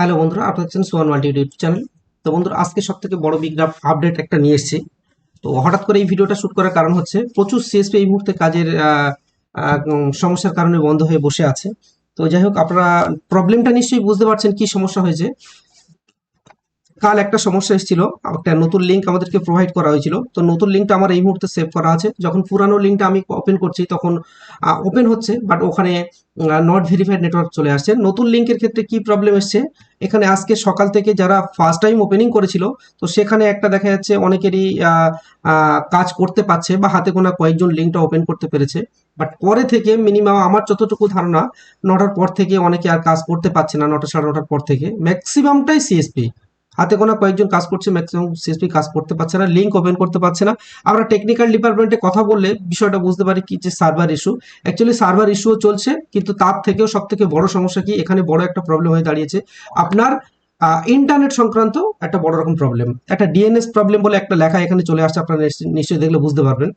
Hello বন্ধুরা, আপনার হচ্ছেন সোয়ান মাল্টি ইউটিউব চ্যানেল। তো বন্ধুরা, আজকে সব থেকে বড় বিগ আপডেট একটা নিয়ে এসেছি। তো হঠাৎ করে এই ভিডিওটা শুট করার কারণ হচ্ছে, প্রচুর সিএসপি এই মুহূর্তে কাজের সমস্যার কারণে বন্ধ হয়ে বসে আছে। তো যাই হোক, আপনারা প্রবলেমটা নিশ্চয়ই বুঝতে পারছেন কি সমস্যা হয়েছে। কাল একটা সমস্যা এসেছিল, একটা নতুন লিঙ্ক আমাদেরকে প্রোভাইড করা হয়েছিল। তো নতুন লিঙ্কটা আমার এই মুহূর্তে সেভ করা আছে। যখন পুরানো লিঙ্কটা আমি ওপেন করছি, তখন ওপেন হচ্ছে বাট ওখানে নট ভেরিফাইড নেটওয়ার্ক চলে আসছে। নতুন লিঙ্কের ক্ষেত্রে কি প্রবলেম এসছে? এখানে আজকে সকাল থেকে যারা ফার্স্ট টাইম ওপেনিং করেছিল, তো সেখানে একটা দেখা যাচ্ছে অনেকেরই কাজ করতে পারছে বা হাতে গোনা কয়েকজন লিঙ্কটা ওপেন করতে পেরেছে। বাট পরে থেকে মিনিমাম আমার যতটুকু ধারণা, নটার পর থেকে অনেকে আর কাজ করতে পারছে না, নটা সাড়ে নটার পর থেকে। ম্যাক্সিমামটাই সিএসপি হাতে গোনা কয়েকজন কাজ করছে ম্যাক্সিমাম সিএসপি কাজ করতে পারছে না লিঙ্ক ওপেন করতে পারছে না। আমরা টেকনিক্যাল ডিপার্টমেন্টে কথা বললে বিষয়টা বুঝতে পারি কি যে সার্ভার ইস্যু অ্যাকচুয়ালি সার্ভার ইস্যুও চলছে, কিন্তু তার থেকেও সব থেকে বড় সমস্যা কি, এখানে বড় একটা প্রবলেম হয়ে দাঁড়িয়েছে। আপনার ইন্টারনেট সংক্রান্ত একটা বড় রকম প্রবলেম একটা ডিএনএস প্রবলেম বলে একটা লেখা এখানে চলে আসছে, আপনারা নিশ্চয়ই দেখলে বুঝতে পারবেন।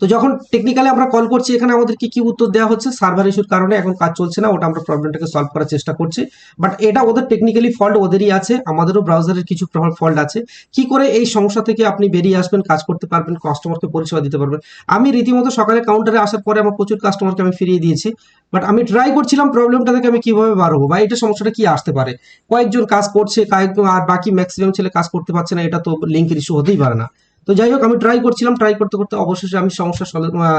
তো যখন টেকনিক্যালি আমরা কল করছি, এখানে আমাদেরকে কি কি উত্তর দেওয়া হচ্ছে? সার্ভার ইস্যুর কারণে এখন কাজ চলছে না, ওটা আমরা প্রবলেমটাকে সলভ করার চেষ্টা করছি। বাট এটা ওদের টেকনিক্যালি ফল্ট ওদেরই আছে। আমাদেরও ব্রাউজারের কিছু ফল্ট আছে। কি করে এই সমস্যা থেকে আপনি বেরিয়ে আসবেন, কাজ করতে পারবেন কাস্টমারকে পরিষেবা দিতে পারবেন? আমি রীতিমতো সকালে কাউন্টারে আসার পরে আমার প্রচুর কাস্টমারকে আমি ফিরিয়ে দিয়েছি। বাট আমি ট্রাই করছিলাম প্রবলেমটা থেকে আমি কীভাবে বার হব? বা এটা সমস্যাটা কি আসতে পারে? কয়েকজন কাজ করছে, কয়েকজন আর বাকি ম্যাক্সিমাম ছেলে কাজ করতে পারছে না, এটা তো লিঙ্কের ইস্যু হতেই পারে না। তো যাই হোক, আমি ট্রাই করছিলাম ট্রাই করতে করতে অবশেষে আমি সমস্যার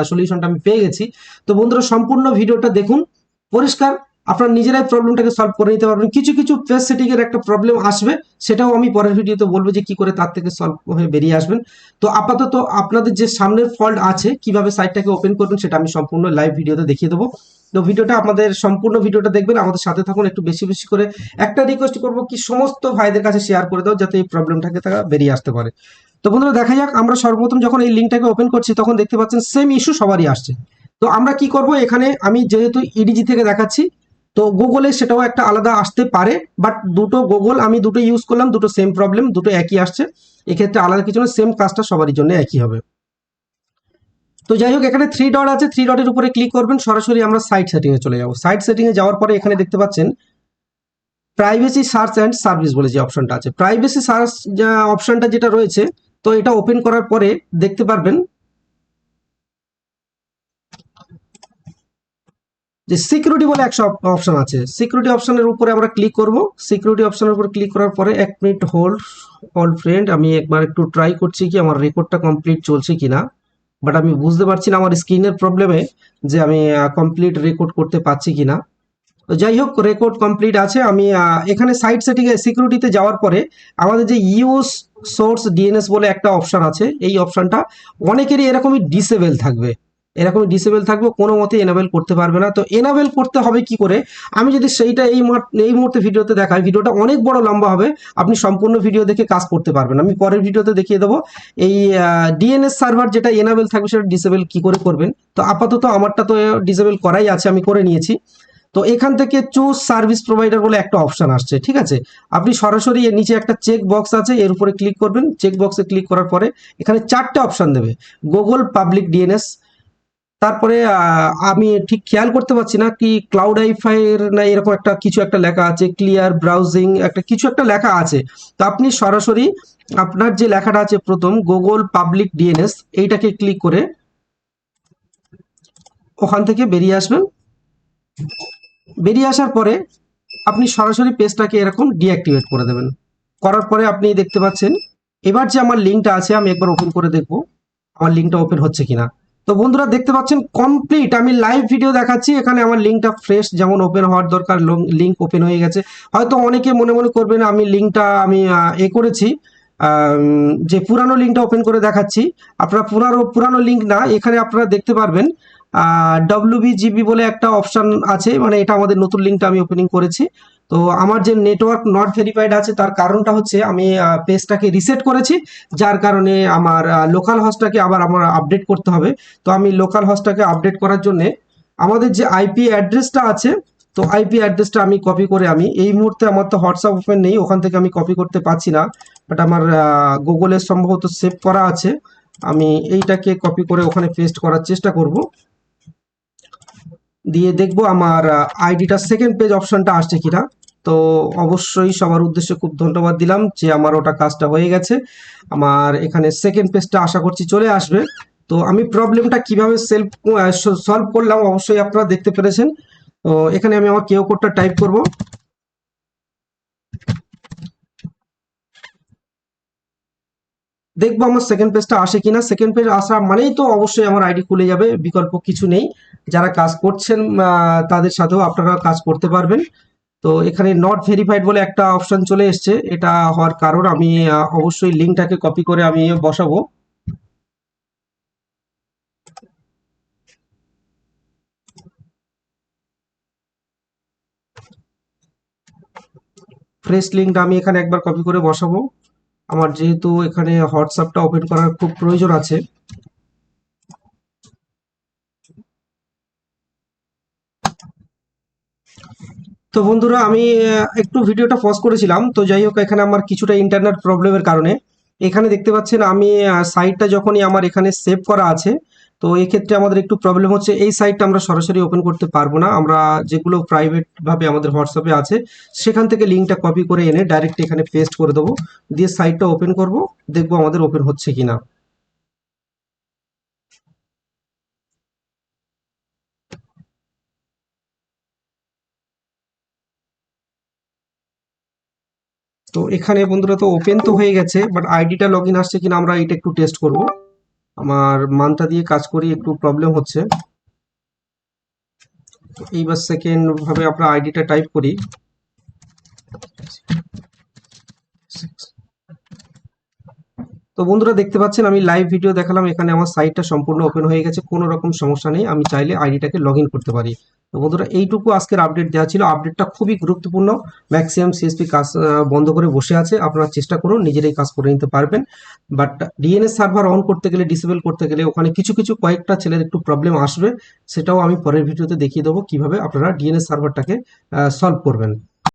সলিউশনটা আমি পেয়ে গেছি। তো বন্ধুরা, সম্পূর্ণ ভিডিওটা দেখুন, পরিষ্কার। আপনারা নিজেরাই প্রবলেমটাকে সলভ করে নিতে পারবেন। কিছু কিছু পেজ সেটিং এর একটা প্রবলেম আসবে, সেটাও আমি পরের ভিডিওতে বলব যে কি করে তার থেকে সলভ হয়ে বেরিয়ে আসবেন। তো আপাতত আপনাদের যে সামনের ফল্ট আছে, কীভাবে সাইটটাকে ওপেন করবেন, সেটা আমি সম্পূর্ণ লাইভ ভিডিওতে দেখিয়ে দেবো। তো ভিডিওটা আমাদের, সম্পূর্ণ ভিডিওটা দেখবেন। আমাদের সাথে থাকুন, একটু বেশি বেশি করে। একটা রিকোয়েস্ট করব কি, সমস্ত ভাইদের কাছে শেয়ার করে দাও, যাতে এই প্রবলেমটাকে তারা বেরিয়ে আসতে পারে। তো বন্ধুরা দেখা যাক, আমরা সর্বপ্রথম যখন এই লিঙ্কটাকে ওপেন করছি, তখন দেখতে পাচ্ছেন সেম ইস্যু সবারই আসছে। তো আমরা কি করব, এখানে আমি যেহেতু ইডিজি থেকে দেখাচ্ছি, তো গুগলে সেটাও একটা আলাদা আসতে পারে বাট দুটো গুগল আমি দুটো ইউজ করলাম, দুটো সেম প্রবলেম দুটো একই আসছে। এক্ষেত্রে আলাদা কিছু না সেম কাজটা সবারই জন্য একই হবে। তো যাই হোক, এখানে থ্রি ডট আছে থ্রি ডটের উপরে ক্লিক করবেন, সরাসরি আমরা সাইট সেটিংয়ে চলে যাব। সাইট সেটিংয়ে যাওয়ার পরে এখানে দেখতে পাচ্ছেন প্রাইভেসি সার্চ অ্যান্ড সার্ভিস বলে যে অপশনটা আছে। প্রাইভেসি সার্চ অপশনটা যেটা রয়েছে তো এটা ওপেন করার পরে দেখতে পারবেন যে সিকিউরিটি বলে একটা অপশন আছে। সিকিউরিটি অপশনের উপরে আমরা ক্লিক করব। সিকিউরিটি অপশনের উপর ক্লিক করার পরে এক মিনিট হোল্ড হোল্ড ফ্রেন্ড আমি একবার একটু ট্রাই করছি কি আমার রেকর্ডটা কমপ্লিট চলছে কিনা। বাট আমি বুঝতে পারছি না আমার স্ক্রিনের প্রবলেমে যে আমি কমপ্লিট রেকর্ড করতে পারছি কিনা। তো যাই হোক রেকর্ড কমপ্লিট আছে। আমি এখানে সাইট সেটিং সিকিউরিটিতে যাওয়ার পরে আমাদের যে ইউজ সোর্স ডিএনএস বলে একটা অপশন আছে, এই অপশনটা অনেকেরই এরকমই ডিসেবল থাকবে। এরকমই ডিসেবল থাকবে, কোনো মতে এনাবেল করতে পারবে না। তো এনাবেল করতে হবে কি করে? আমি যদি সেইটা এই এই মুহূর্তে ভিডিওতে দেখাই, ভিডিওটা অনেক বড় লম্বা হবে। আপনি সম্পূর্ণ ভিডিও দেখে কাজ করতে পারবেন। আমি পরের ভিডিওতে দেখিয়ে দেবো। এই ডিএনএস সার্ভার যেটা এনাবেল থাকবে, সেটা ডিসেবল কি করে করবেন? তো আপাতত আমারটা তো ডিসেবল করাই আছে, আমি করে নিয়েছি। তো এখান থেকে চুজ সার্ভিস প্রোভাইডার বলে একটা অপশন আসছে, ঠিক আছে? আপনি সরাসরি এর নিচে একটা চেক বক্স আছে, এর উপরে ক্লিক করবেন। চেক বক্সে ক্লিক করার পরে এখানে চারটে অপশন দেবে। গুগল পাবলিক ডিএনএস তারপরে আমি ঠিক খেয়াল করতে পারছি না কি ক্লাউড আইফাইয়ের না এরকম একটা কিছু একটা লেখা আছে ক্লিয়ার ব্রাউজিং একটা কিছু একটা লেখা আছে। তো আপনি সরাসরি আপনার যে লেখাটা আছে প্রথম গুগল পাবলিক ডিএনএস এইটাকে ক্লিক করে ওখান থেকে বেরিয়ে আসবেন। বেরিয়ে আসার পরে আপনি সরাসরি পেজটাকে এরকম ডিঅ্যাক্টিভেট করে দেবেন। করার পরে আপনি দেখতে পাচ্ছেন, এবার যে আমার লিঙ্কটা আছে, আমি একবার ওপেন করে দেখব আমার লিঙ্কটা ওপেন হচ্ছে কিনা। তো বন্ধুরা, দেখতে পাচ্ছেন কমপ্লিট। আমি লাইভ ভিডিও দেখাচ্ছি, এখানে আমার লিঙ্কটা ফ্রেশ, যেমন ওপেন হওয়ার দরকার লিঙ্ক ওপেন হয়ে গেছে। হয়তো অনেকে মনে মনে করবেন, আমি লিঙ্কটা, আমি এ করেছি। যে পুরানো লিঙ্কটা ওপেন করে দেখাচ্ছি। আপনারা পুরানো পুরানো লিঙ্ক না, এখানে আপনারা দেখতে পারবেন ডব্লিউবিজিবি বলে একটা অপশন আছে মানে এটা আমাদের নতুন লিঙ্কটা আমি ওপেনিং করেছি। তো আমার যে নেটওয়ার্ক নট ভেরিফাইড আছে, তার কারণটা হচ্ছে আমি পেজটাকে রিসেট করেছি, যার কারণে আমার লোকাল হস্টটাকে আবার আমার আপডেট করতে হবে। তো আমি লোকাল হস্টটাকে আপডেট করার জন্যে আমাদের যে আইপি অ্যাড্রেসটা আছে, তো আইপি অ্যাড্রেসটা আমি কপি করে আমি, এই মুহূর্তে আমার তো হোয়াটসঅ্যাপ ওপেন নেই, ওখান থেকে আমি কপি করতে পারছি না। বাট আমার গুগলে সম্ভবত সেভ করা আছে। আমি এইটাকে কপি করে ওখানে পেস্ট করার চেষ্টা করব। দিয়ে দেখব আমার আইডিটা সেকেন্ড পেজ অপশনটা আসছে কিনা। তো অবশ্যই সবার উদ্দেশ্যে খুব ধন্যবাদ দিলাম যে আমার ওটা কাজটা হয়ে গেছে। আমার এখানে সেকেন্ড পেজটা আশা করছি চলে আসবে। তো আমি প্রবলেমটা কীভাবে সেলফ সলভ করলাম অবশ্যই আপনারা দেখতে পেরেছেন। তো এখানে আমি আমার কেউ কোডটা টাইপ করব। দেখব আমার সেকেন্ড পেজটা আসে কিনা। সেকেন্ড পেজ আসা মানেই তো অবশ্যই আমার আইডি খুলে যাবে, বিকল্প কিছু নেই। যারা কাজ করছেন তাদের সাথেও আপনারা কাজ করতে পারবেন। তো এখানে নট ভেরিফাইড বলে একটা অপশন চলে এসছে। এটা হওয়ার কারণ আমি অবশ্যই লিঙ্কটাকে কপি করে আমি বসাবো। ফ্রেশ লিঙ্কটা আমি এখানে একবার কপি করে বসাবো। আমার যেহেতু এখানে হোয়াটসঅ্যাপটা ওপেন করার খুব প্রয়োজন আছে। তো বন্ধুরা, আমি একটু ভিডিওটা পজ করেছিলাম। তো যাই হোক, এখানে আমার কিছুটা ইন্টারনেট প্রবলেমের কারণে। এখানে দেখতে পাচ্ছেন আমি সাইটটা যখনই আমার এখানে সেভ করা আছে তো এক্ষেত্রে আমাদের একটু প্রবলেম হচ্ছে, এই সাইটটা আমরা সরাসরি ওপেন করতে পারব না। আমরা যেগুলো প্রাইভেট ভাবে আমাদের হোয়াটসঅ্যাপে আছে, সেখান থেকে লিঙ্কটা কপি করে এনে ডাইরেক্ট এখানে পেস্ট করে দেবো। দিয়ে সাইটটা ওপেন করব, দেখব আমাদের ওপেন হচ্ছে কিনা। তো এখানে বন্ধুরা তো ওপেন তো হয়ে গেছে বাট আইডিটা লগ ইন আসছে কিনা আমরা এটা একটু টেস্ট করব। আমার মানটা দিয়ে কাজ করি, একটু প্রবলেম হচ্ছে। এইবার সেকেন্ড ভাবে আমরা আইডিটা টাইপ করি। বন্ধুরা দেখতে পাচ্ছেন, আমি লাইভ ভিডিও দেখালাম, এখানে আমার সাইটটা সম্পূর্ণ ওপেন হয়ে গেছে, কোনো রকম সমস্যা নেই, আমি চাইলে আইডিটাকে লগ করতে পারি। তো বন্ধুরা, এইটুকু আজকের আপডেট দেওয়া ছিল। আপডেটটা খুবই গুরুত্বপূর্ণ ম্যাক্সিমাম সিএসপি কাজ বন্ধ করে বসে আছে, আপনারা চেষ্টা করুন, নিজেরাই কাজ করে নিতে পারবেন। বাট ডিএনএস সার্ভার অন করতে গেলে ডিসেবল করতে গেলে, ওখানে কিছু কিছু কয়েকটা ছেলের একটু প্রবলেম আসবে, সেটাও আমি পরের ভিডিওতে দেখিয়ে দেবো, কীভাবে আপনারা ডিএনএস সার্ভারটাকে সলভ করবেন।